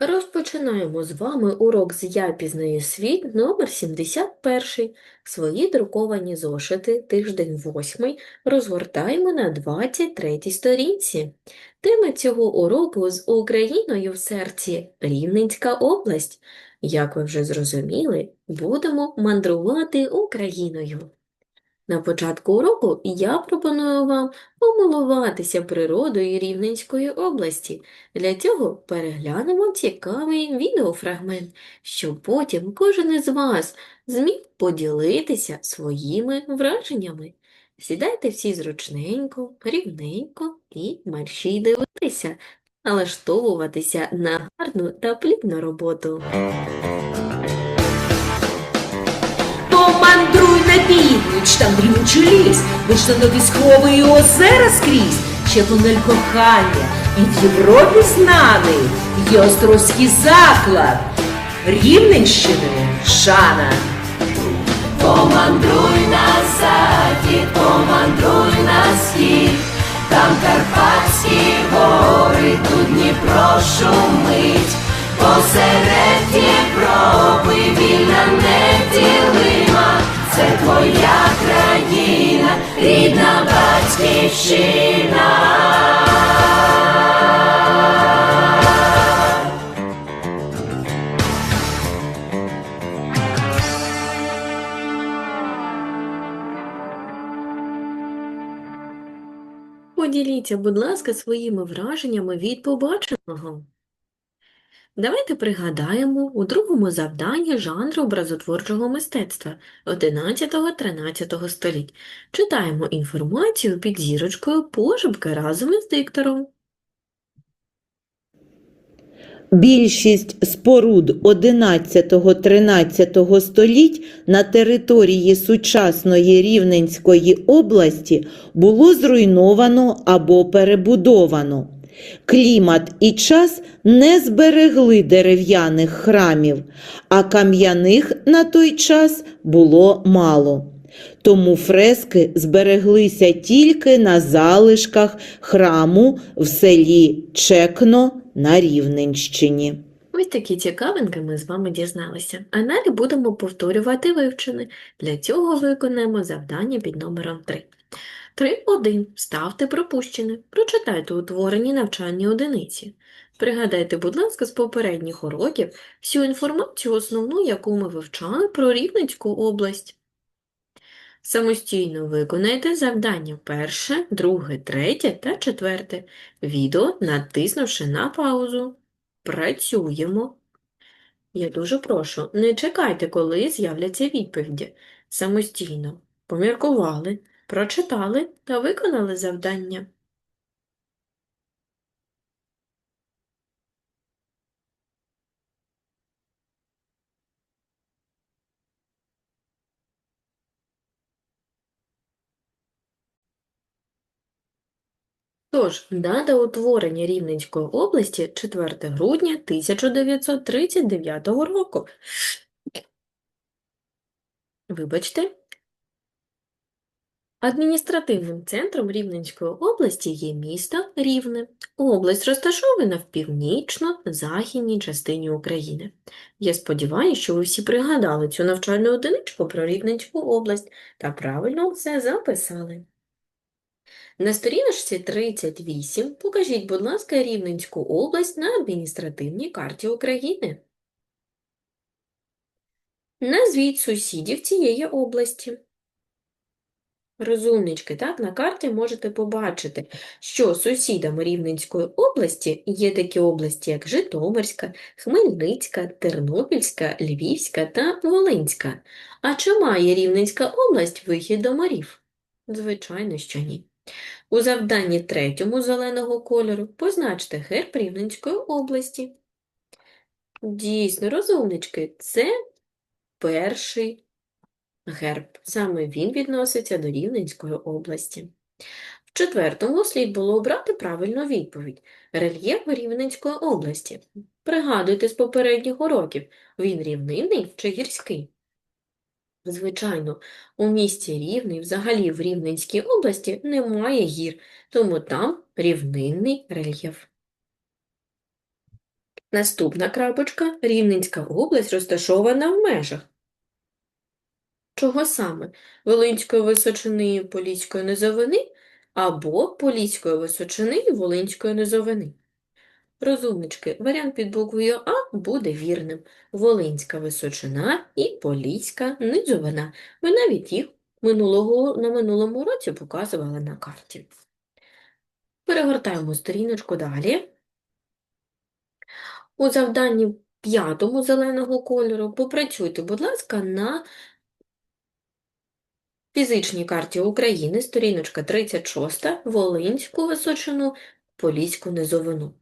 Розпочинаємо з вами урок з «Я пізнаю світ» номер 71. Свої друковані зошити, тиждень 8, розгортаємо на 23 сторінці. Тема цього уроку з Україною в серці – Рівненська область. Як ви вже зрозуміли, будемо мандрувати Україною. На початку уроку я пропоную вам помилуватися природою Рівненської області. Для цього переглянемо цікавий відеофрагмент, щоб потім кожен із вас зміг поділитися своїми враженнями. Сідайте всі зручненько, рівненько і мерщій дивитися, налаштовуватися на гарну та плідну роботу. Помандруй на північ, там дрімучий ліс, вишневі схови і озера скрізь, ще тунель кохання, і в Європі знаний, є острозький заклад, Рівненщини. Шана. Помандруй на захід, помандруй на схід, там Карпатські гори, тут Дніпро шумить, посеред Європи вільна неділима, це твоя країна, рідна батьківщина. Поділіться, будь ласка, своїми враженнями від побаченого. Давайте пригадаємо у другому завданні жанру образотворчого мистецтва 11-13 століть. Читаємо інформацію під зірочкою пошепки разом із диктором. Більшість споруд 11-13 століть на території сучасної Рівненської області було зруйновано або перебудовано. Клімат і час не зберегли дерев'яних храмів, а кам'яних на той час було мало. Тому фрески збереглися тільки на залишках храму в селі Чекно на Рівненщині. Ось такі цікавинки ми з вами дізналися. А далі будемо повторювати вивчене. Для цього виконаємо завдання під номером 3. 3.1. Ставте пропущене. Прочитайте утворені навчальні одиниці. Пригадайте, будь ласка, з попередніх уроків всю інформацію основну, яку ми вивчали про Рівненську область. Самостійно виконайте завдання перше, друге, третє та четверте. Відео, натиснувши на паузу. Працюємо. Я дуже прошу, не чекайте, коли з'являться відповіді. Самостійно поміркували, прочитали та виконали завдання. Тож, дата утворення Рівненської області 4 грудня 1939 року. Вибачте. Адміністративним центром Рівненської області є місто Рівне. Область розташована в північно-західній частині України. Я сподіваюся, що ви всі пригадали цю навчальну одиничку про Рівненську область та правильно все записали. На сторіночці 38 покажіть, будь ласка, Рівненську область на адміністративній карті України. Назвіть сусідів цієї області. Розумнички, так, на карті можете побачити, що сусідами Рівненської області є такі області, як Житомирська, Хмельницька, Тернопільська, Львівська та Волинська. А чи має Рівненська область вихід до морів? Звичайно, що ні. У завданні третьому зеленого кольору позначте герб Рівненської області. Дійсно, розумнички, це перший герб. Саме він відноситься до Рівненської області. В четвертому слід було обрати правильну відповідь. Рельєф Рівненської області. Пригадуйте з попередніх уроків, він рівнинний чи гірський? Звичайно, у місті Рівний, взагалі в Рівненській області, немає гір, тому там рівнинний рельєф. Наступна крапочка – Рівненська область розташована в межах. Чого саме? Волинської височини і Поліської низовини або Поліської височини і Волинської низовини. Розумнички, варіант під буквою А буде вірним. Волинська височина і Поліська низовина. Ми навіть їх минулого, на минулому році показували на карті. Перегортаємо сторіночку далі. У завданні п'ятому зеленого кольору попрацюйте, будь ласка, на фізичній карті України, сторіночка 36, Волинську височину, Поліську низовину.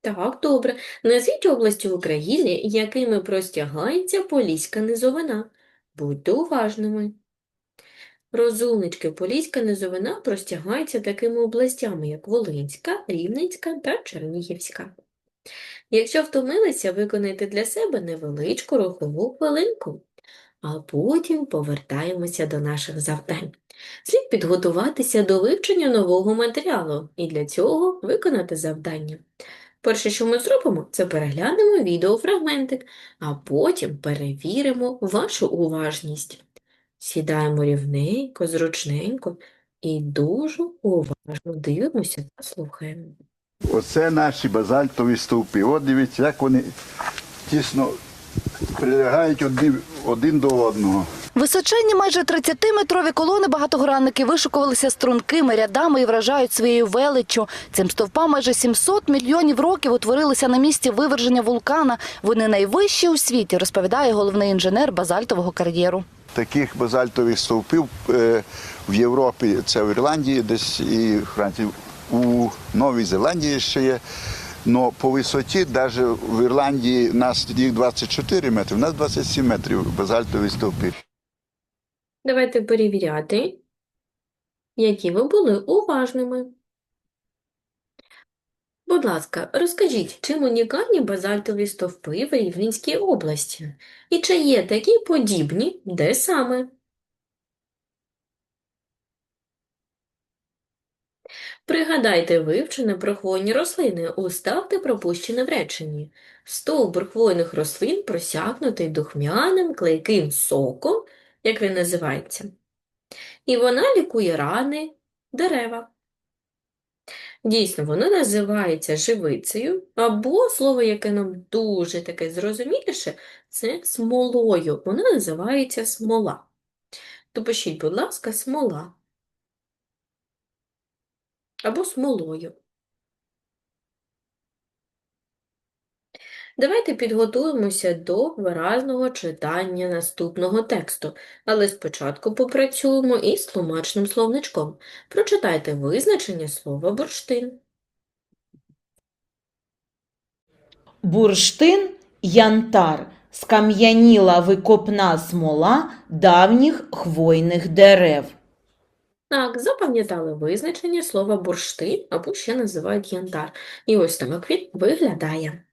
Так, добре. Назвіть області України, якими простягається Поліська низовина. Будьте уважними. Розумнички, Поліська низовина простягається такими областями, як Волинська, Рівненська та Чернігівська. Якщо втомилися, виконайте для себе невеличку рухову хвилинку, а потім повертаємося до наших завдань. Слід підготуватися до вивчення нового матеріалу і для цього виконати завдання. Перше, що ми зробимо, це переглянемо відеофрагментик, а потім перевіримо вашу уважність. Сідаємо рівненько, зручненько і дуже уважно дивимося та слухаємо. Оце наші базальтові стовпи. От дивіться, як вони тісно прилягають один, один до одного. Височенні майже 30-метрові колони багатогранники вишукувалися стрункими рядами і вражають своєю величчю. Цим стовпам майже 700 мільйонів років утворилися на місці виверження вулкана. Вони найвищі у світі, розповідає головний інженер базальтового кар'єру. Таких базальтових стовпів е, в Європі, це в Ірландії, десь і в Франції, у Новій Зеландії ще є. Но по висоті, навіть в Ірландії, нас їх 24 метри, у нас 27 метрів базальтові стовпи. Давайте перевіряти, які ви були уважними. Будь ласка, розкажіть, чим унікальні базальтові стовпи в Рівненській області? І чи є такі подібні, де саме? Пригадайте вивчене про хвойні рослини, уставте пропущене в реченні. Стовбур хвойних рослин просякнутий духмяним клейким соком, як він називається. І вона лікує рани дерева. Дійсно, воно називається живицею, або слово, яке нам дуже таке зрозуміліше, це смолою. Воно називається смола. Допишіть, будь ласка, смола. Або смолою. Давайте підготуємося до виразного читання наступного тексту, але спочатку попрацюємо із тлумачним словничком. Прочитайте визначення слова бурштин. Бурштин янтар, скам'яніла викопна смола давніх хвойних дерев. Так, запам'ятали визначення слова бурштин, або ще називають янтар. І ось так він виглядає.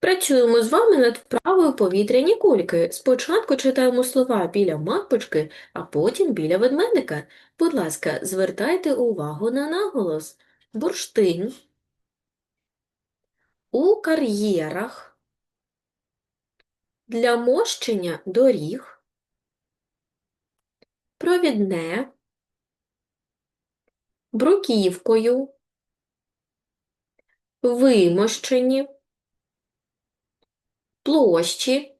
Працюємо з вами над вправою повітряні кульки. Спочатку читаємо слова біля мавпочки, а потім біля ведмедика. Будь ласка, звертайте увагу на наголос. Бурштин. У кар'єрах. Для мощення доріг. Провідне. Бруківкою. Вимощені площі,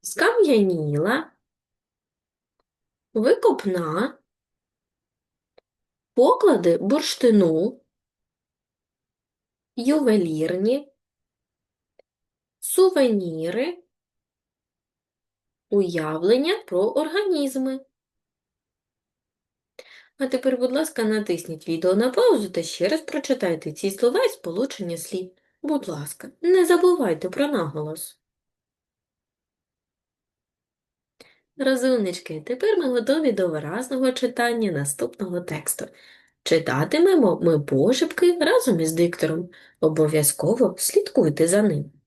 скам'яніла, викопна, поклади бурштину, ювелірні, сувеніри, уявлення про організми. А тепер, будь ласка, натисніть відео на паузу та ще раз прочитайте ці слова і сполучення слів. Будь ласка, не забувайте про наголос. Розумнички, тепер ми готові до виразного читання наступного тексту. Читатимемо ми пошепки разом із диктором. Обов'язково слідкуйте за ним.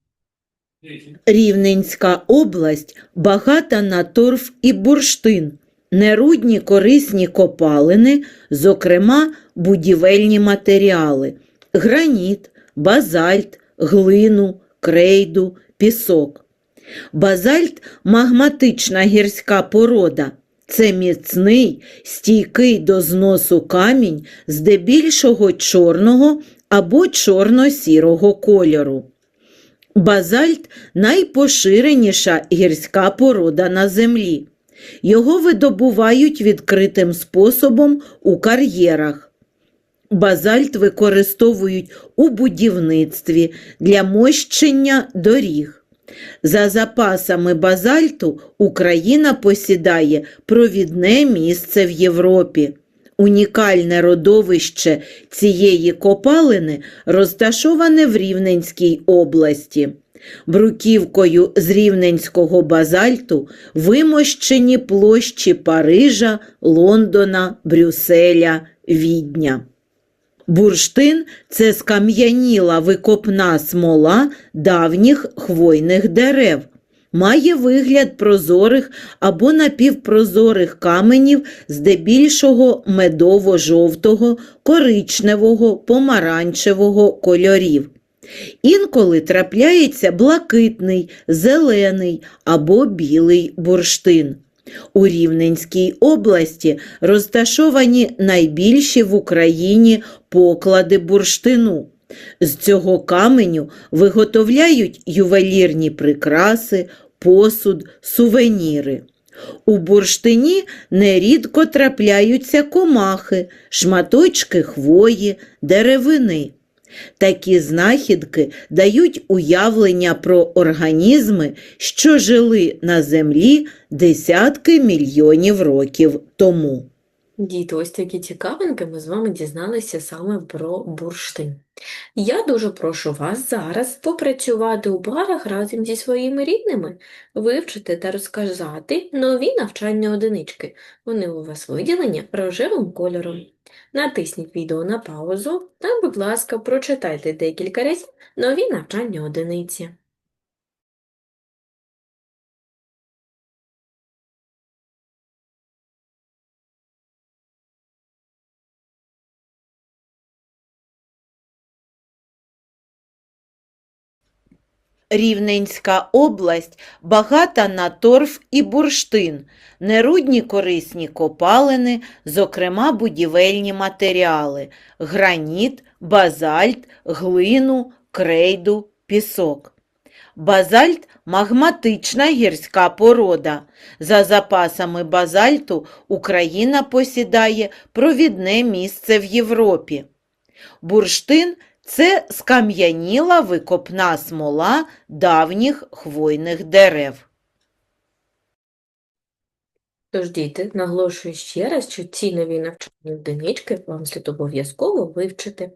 Рівненська область багата на торф і бурштин. нерудні корисні копалини, зокрема будівельні матеріали – граніт, базальт, глину, крейду, пісок. Базальт – магматична гірська порода. Це міцний, стійкий до зносу камінь здебільшого чорного або чорно-сірого кольору. Базальт – найпоширеніша гірська порода на землі. Його видобувають відкритим способом у кар'єрах. Базальт використовують у будівництві для мощення доріг. За запасами базальту Україна посідає провідне місце в Європі. Унікальне родовище цієї копалини розташоване в Рівненській області. Бруківкою з рівненського базальту вимощені площі Парижа, Лондона, Брюсселя, Відня. Бурштин – це скам'яніла викопна смола давніх хвойних дерев. Має вигляд прозорих або напівпрозорих каменів здебільшого медово-жовтого, коричневого, помаранчевого кольорів. Інколи трапляється блакитний, зелений або білий бурштин. У Рівненській області розташовані найбільші в Україні поклади бурштину. З цього каменю виготовляють ювелірні прикраси, посуд, сувеніри. У бурштині нерідко трапляються комахи, шматочки хвої, деревини. Такі знахідки дають уявлення про організми, що жили на землі десятки мільйонів років тому. Діти, ось такі цікавинки ми з вами дізналися саме про бурштин. Я дуже прошу вас зараз попрацювати у парах разом зі своїми рідними, вивчити та розказати нові навчальні одинички. Вони у вас виділені рожевим кольором. Натисніть відео на паузу та, будь ласка, прочитайте декілька разів нові навчальні одиниці. Рівненська область багата на торф і бурштин, нерудні корисні копалини, зокрема будівельні матеріали – граніт, базальт, глину, крейду, пісок. Базальт – магматична гірська порода. За запасами базальту Україна посідає провідне місце в Європі. Бурштин – це скам'яніла викопна смола давніх хвойних дерев. Тож, діти, наголошую ще раз, що ці нові навчальні одинички вам слід обов'язково вивчити.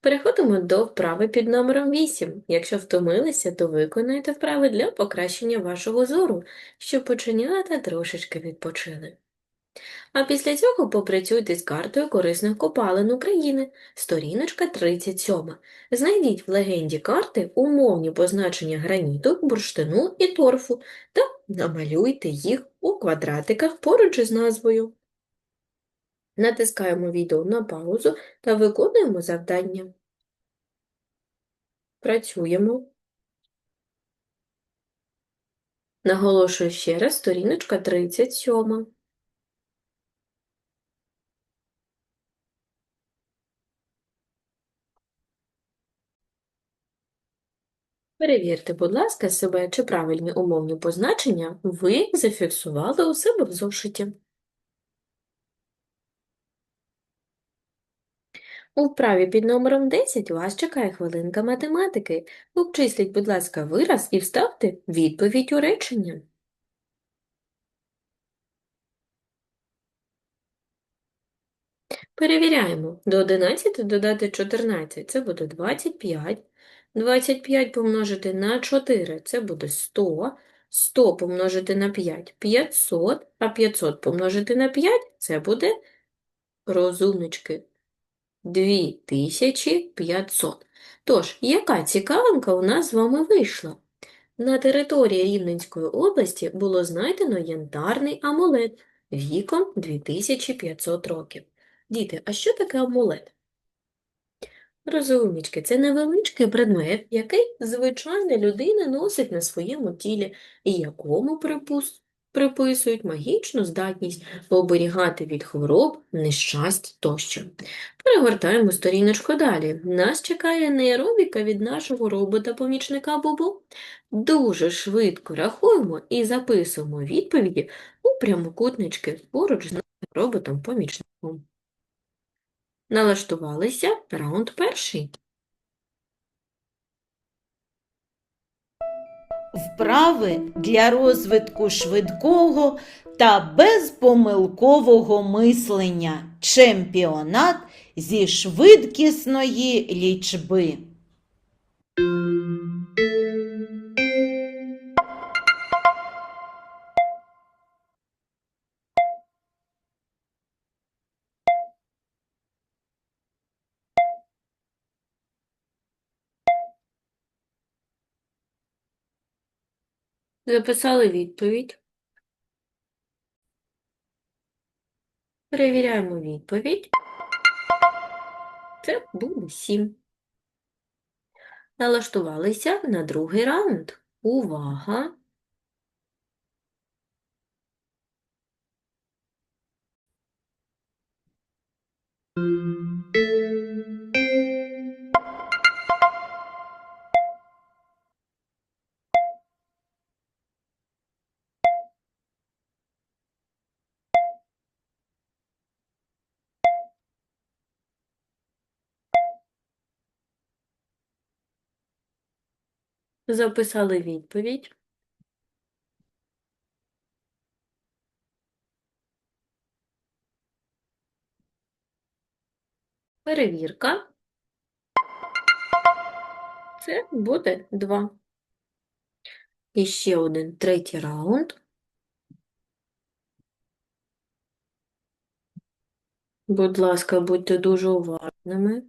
Переходимо до вправи під номером 8. Якщо втомилися, то виконайте вправи для покращення вашого зору, щоб оченята трошечки відпочили. А після цього попрацюйте з картою корисних копалин України, сторіночка 37. Знайдіть в легенді карти умовні позначення граніту, бурштину і торфу та намалюйте їх у квадратиках поруч із назвою. Натискаємо відео на паузу та виконуємо завдання. Працюємо. Наголошую ще раз, сторіночка 37. Перевірте, будь ласка, себе, чи правильні умовні позначення ви зафіксували у себе в зошиті. У вправі під номером 10 вас чекає хвилинка математики. Обчисліть, будь ласка, вираз і вставте відповідь у речення. Перевіряємо. До 11 додати 14 – це буде 25. 25 помножити на 4 – це буде 100. 100 помножити на 5 – 500, а 500 помножити на 5 – це буде, розумнички, 2500. Тож, яка цікавинка у нас з вами вийшла? На території Рівненської області було знайдено янтарний амулет віком 2500 років. Діти, а що таке амулет? Розумнички, це невеличкий предмет, який звичайна людина носить на своєму тілі і якому припус- приписують магічну здатність оберігати від хвороб, нещасть тощо. Перегортаємо сторіночку далі. Нас чекає нейробіка від нашого робота-помічника Бобо. Дуже швидко рахуємо і записуємо відповіді у прямокутнички поруч з роботом-помічником. Налаштувалися раунд перший. Вправи для розвитку швидкого та безпомилкового мислення. Чемпіонат зі швидкісної лічби. Записали відповідь. Перевіряємо відповідь. Це буде 7. Налаштувалися на другий раунд. Увага! Записали відповідь. Перевірка. Це буде 2. І ще один третій раунд. Будь ласка, будьте дуже уважними.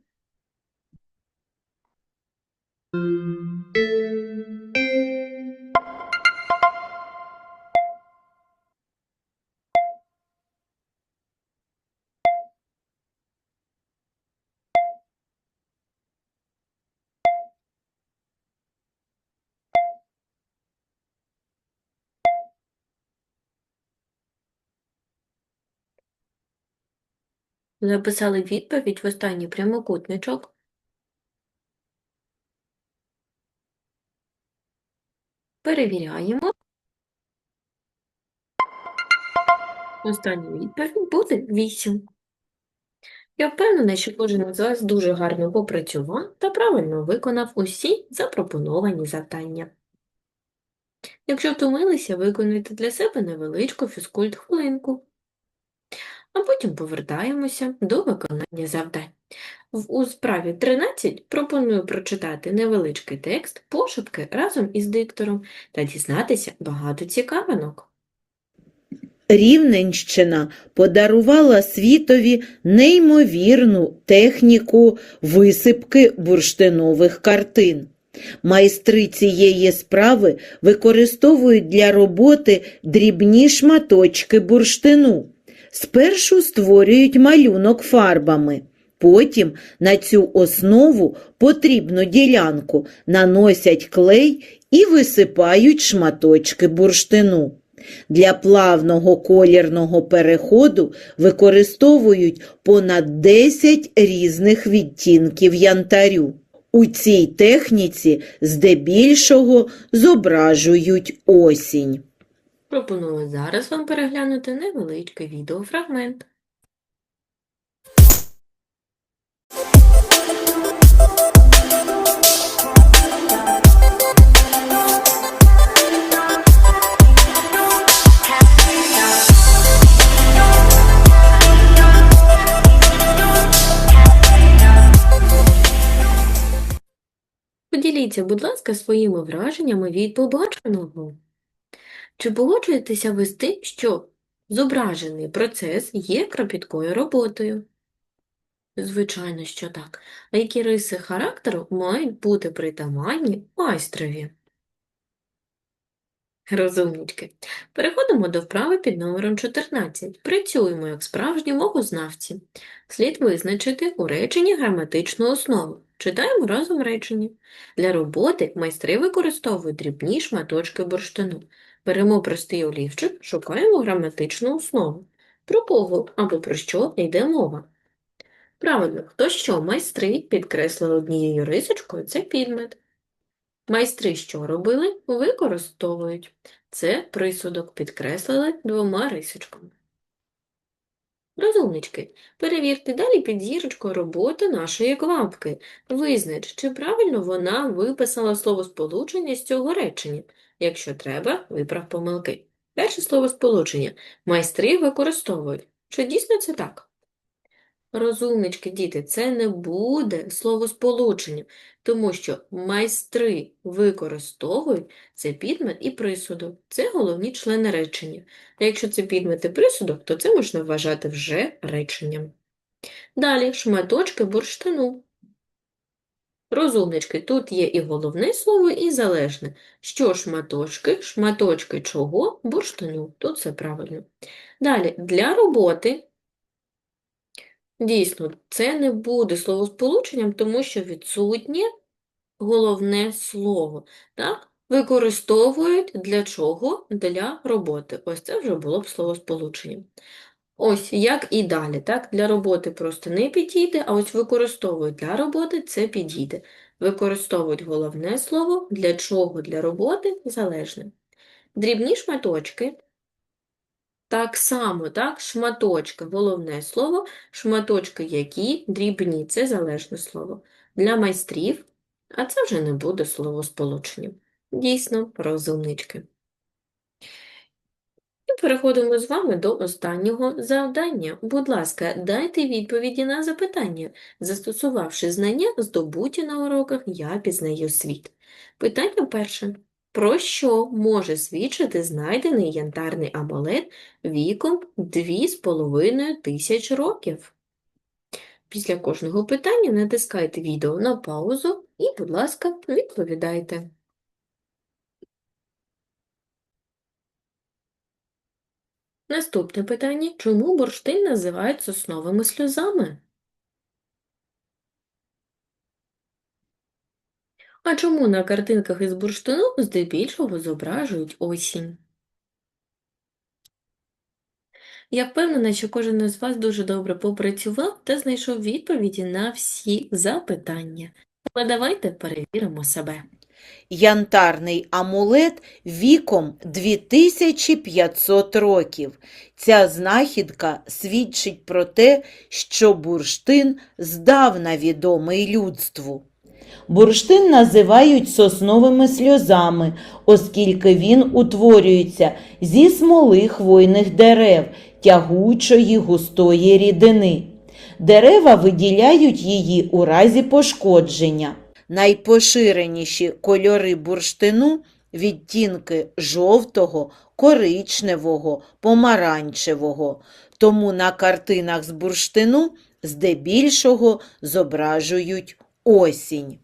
Записали відповідь в останній прямокутничок. Перевіряємо. Остання відповідь буде 8. Я впевнена, що кожен з вас дуже гарно попрацював та правильно виконав усі запропоновані завдання. Якщо втомилися, виконуйте для себе невеличку фізкульт-хвилинку. А потім повертаємося до виконання завдань. У справі 13 пропоную прочитати невеличкий текст пошепки разом із диктором та дізнатися багато цікавинок. Рівненщина подарувала світові неймовірну техніку висипки бурштинових картин. Майстри цієї справи використовують для роботи дрібні шматочки бурштину. Спершу створюють малюнок фарбами. Потім на цю основу потрібну ділянку наносять клей і висипають шматочки бурштину. Для плавного колірного переходу використовують понад 10 різних відтінків янтарю. У цій техніці здебільшого зображують осінь. Пропоную зараз вам переглянути невеличкий відеофрагмент. Поділіться, будь ласка, своїми враженнями від побаченого. Чи погоджуєтеся ви з тим, що зображений процес є кропіткою роботою? Звичайно, що так. А які риси характеру мають бути притаманні майстрові? Розумнички. Переходимо до вправи під номером 14. Працюємо як справжні мовознавці. Слід визначити у реченні граматичну основу. Читаємо разом речення. Для роботи майстри використовують дрібні шматочки бурштину. Беремо простий олівчик, шукаємо граматичну основу. Про кого або про що йде мова? Правильно, хто що майстри підкреслили однією рисочкою – це підмет. Майстри що робили? Використовують. Це присудок підкреслили двома рисочками. Розумнички, перевірте далі під зірочкою роботи нашої квапки. Визнач, чи правильно вона виписала словосполучення з цього речення. Якщо треба, виправ помилки. Перше словосполучення. Майстри використовують. Чи дійсно це так? Розумнички, діти, це не буде словосполучення, тому що майстри використовують це підмет і присудок. Це головні члени речення. А якщо це підмет і присудок, то це можна вважати вже реченням. Далі шматочки бурштину. Розумнички, тут є і головне слово, і залежне. Що шматочки? Шматочки чого? Бурштину. Тут все правильно. Далі, для роботи Дійсно, це не буде словосполученням, тому що відсутнє головне слово. Так? Використовують для чого? Для роботи. Ось це вже було б словосполученням. Ось як і далі. Так? Для роботи просто не підійде, а ось використовують для роботи це підійде. Використовують головне слово, для чого? Для роботи залежне. Дрібні шматочки. Так само, так, шматочки, головне слово, шматочки які дрібні, це залежне слово. Для майстрів, а це вже не буде словосполученням. Дійсно, розумнички. Переходимо з вами до останнього завдання. Будь ласка, дайте відповіді на запитання, застосувавши знання, здобуті на уроках «Я пізнаю світ». Питання перше. Про що може свідчити знайдений янтарний амулет віком 2,5 тисяч років? Після кожного питання натискайте відео на паузу і, будь ласка, відповідайте. Наступне питання. Чому бурштин називають сосновими сльозами? А чому на картинках із бурштину здебільшого зображують осінь? Я впевнена, що кожен із вас дуже добре попрацював та знайшов відповіді на всі запитання. Але давайте перевіримо себе. Янтарний амулет віком 2500 років. Ця знахідка свідчить про те, що бурштин здавна відомий людству. Бурштин називають сосновими сльозами, оскільки він утворюється зі смоли хвойних дерев, тягучої густої рідини. Дерева виділяють її у разі пошкодження. Найпоширеніші кольори бурштину – відтінки жовтого, коричневого, помаранчевого. Тому на картинах з бурштину здебільшого зображують осінь.